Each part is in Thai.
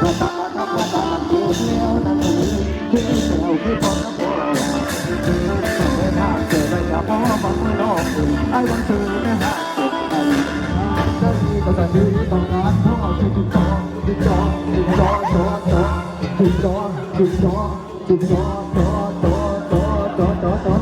เราทำมาทำมาทำมาเกี่ยวเที่ยวนั่นนี่เที่ยวเที่ยวคือพอนักบอลไม่น่าเกิดได้กับพ่อมาเมื่อนอกคุณไอ้วันเธอไม่น่าเกิดไปจะมีก็จะดีต้องการพ่อที่จุดจอจุดจอจุดจอจอจอจุดจอจุดจอจุดจอจอจอจอจอจอ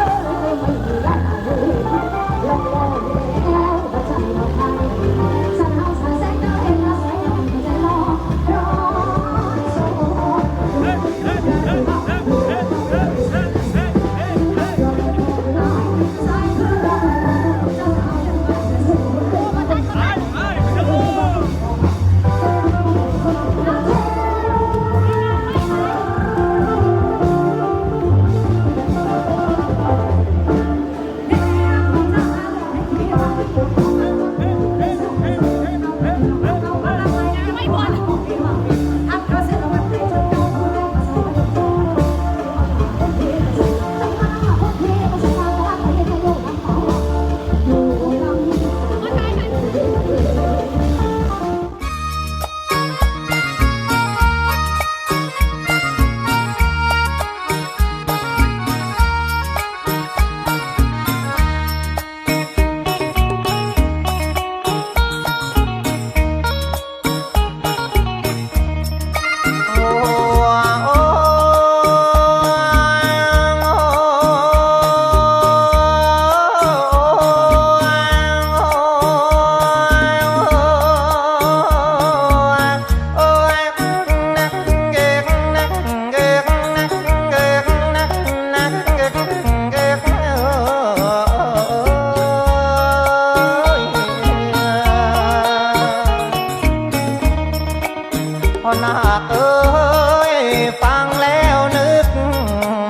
พ่อนาเอ้ยฟังแล้วนึก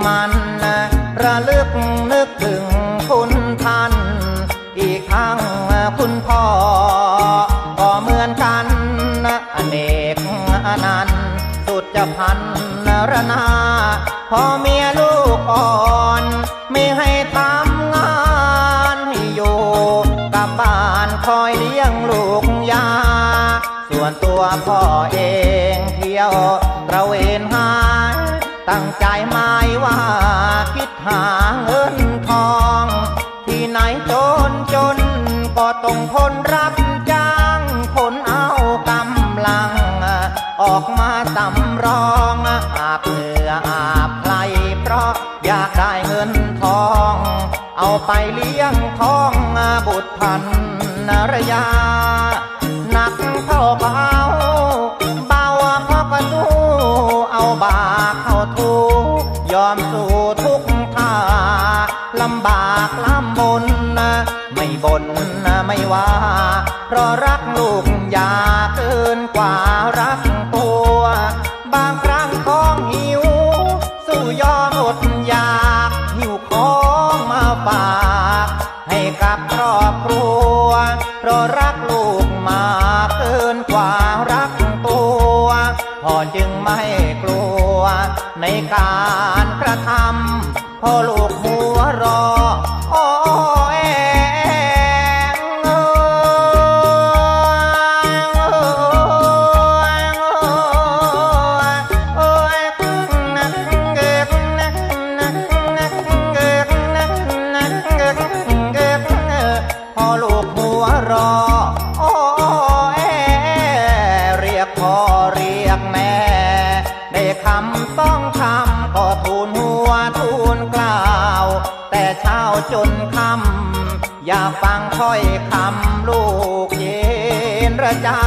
มันระลึกนึกถึงคุณท่าน อีกทั้งคุณพ่อก็เหมือนกันอเนกอนันสุดจะพันรนาพ่อเมียลูกอ่อนไม่ให้ทำงานให้อยู่กับบ้านคอยเลี้ยงลูกยา ส่วนตัวพ่อเองเที่ยวตระเวนหา ตั้งใจหมายว่าคิดหาเงินทอง ที่ไหนจนจน ก็ต้องทนรับจ้างคนเอากำลัง ออกมาสำรองอาบเหงื่ออาบไหลเพราะอยากได้เงินทอง เอาไปเลี้ยงท้องบุตรพันรยา ไม่บนไม่ว่า เพราะรักลูกอยาเกินกว่ารักตัว บางครั้งท้องหิว สู้ยอมอดอยากหิวของมาฝากให้กับครอบครัว เพราะรักลูกมาเกินกว่ารักตัวพ่อจึงไม่กลัวในการ อยคำลูกเย็นระจา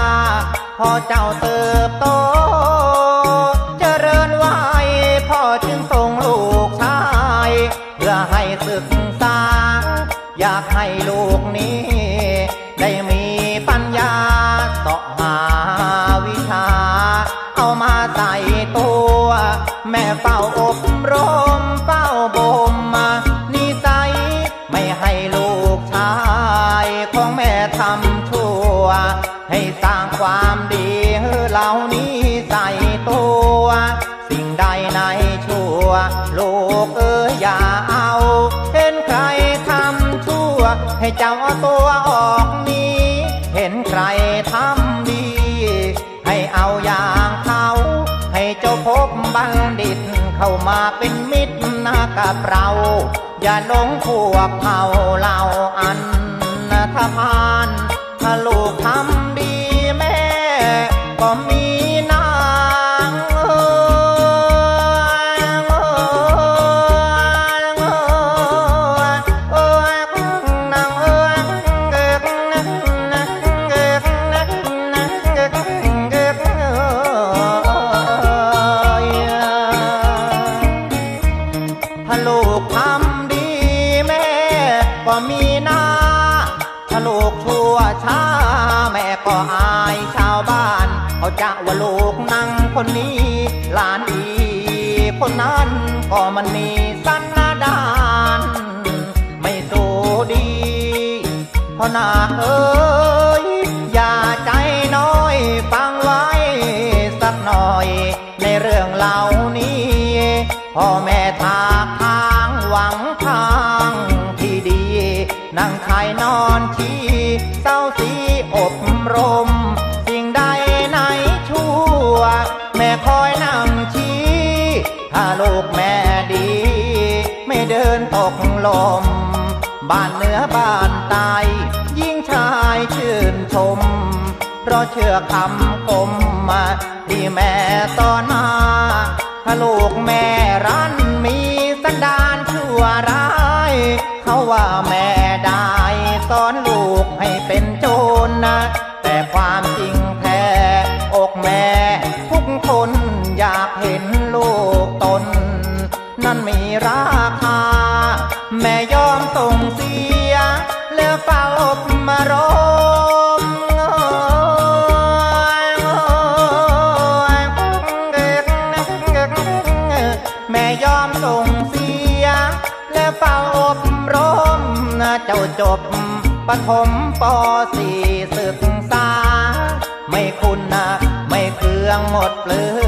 พอเจ้าเติบโต เจริญวัยพ่อจึงส่งลูกชาย เพื่อให้ศึกษา อยากให้ลูกนี้ ความดีเหล่านี้ใส่ตัว สิ่งใดในชั่วลูกเอ๋ยอย่าเอา เห็นใครทำชั่ว ให้เจ้าตัวออกหนี้ เห็นใครทำดี ให้เอาอย่างเขาให้เจ้าพบบัณฑิต เข้ามาเป็นมิตรนะกับเรา อย่าหลงพวกเผาเหล่าอันธพาลถ้าลูกทำดี ก็มีนางเถ้าลูกทำดีแม่ก็มีหน้าถ้าลูกชั่วช้าแม่ก็อายชาวบ้าน เขาจะว่าลูกนั่งคนนี้หลานอีคนนั้นก็มันมีสันดาน ไม่สูดีเพราะนาเอ้ยอย่าใจน้อยฟังไว้สักหน่อย ในเรื่องเหล่านี้พ่อแม่ทาทางหวังทางที่ดี นั่งชายนอนชี้ ลม บ้านเหนือบ้านใตายยิ่งชายชื่นชม เพราะเชื่อคำคมมาที่แม่ตอนมาถ้าลูกแม่รันมีสันดานชั่วร้าย เจ้าจบปฐมปสี่ศึกษา ไม่คุณนะไม่เครื่องหมดเปลือ